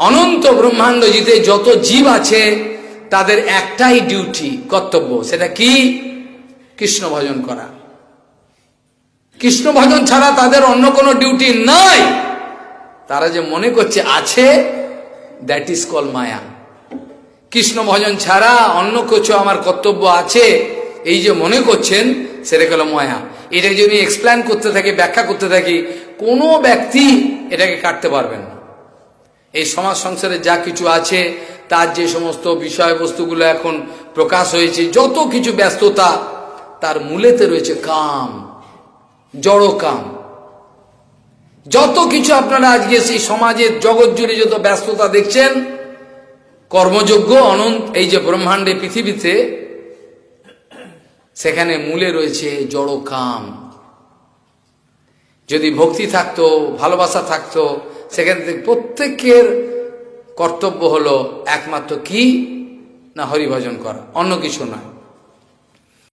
অনন্ত ব্রহ্মাণ্ডজিতে যত জীব আছে, তাদের একটাই ডিউটি কর্তব্য, সেটা কি? কৃষ্ণ ভজন করা। কৃষ্ণ ভজন ছাড়া তাদের অন্য কোনো ডিউটি নাই। তারা যে মনে করছে, আছে that is called maya. Krishna ভজন ছাড়া অন্য কিছু আমার কর্তব্য আছে, এই যে মনে করছেন, সেটা হলো মায়া। এটাকে যদি এক্সপ্লেন করতে থাকি, ব্যাখ্যা করতে থাকি, কোনো ব্যক্তি এটাকে কাটতে পারবেন না। এই সমাজ সংসারে যা কিছু আছে, তার যে সমস্ত বিষয়বস্তুগুলো এখন প্রকাশ হয়েছে, যত কিছু ব্যস্ততা, তার মূলেতে রয়েছে কাম, জড় কাম। যত কিছু আপনারা আজকে সেই সমাজের জগৎ জুড়ে যত ব্যস্ততা দেখছেন, কর্মযোগ্য, অনন্ত, এই যে ব্রহ্মাণ্ডে, পৃথিবীতে, সেখানে মূলে রয়েছে জড় কাম। যদি ভক্তি থাকতো, ভালোবাসা থাকতো সেখান থেকে প্রত্যেকের কর্তব্য হলো একমাত্র কি? না হরিভজন করা অন্য কিছু নয়।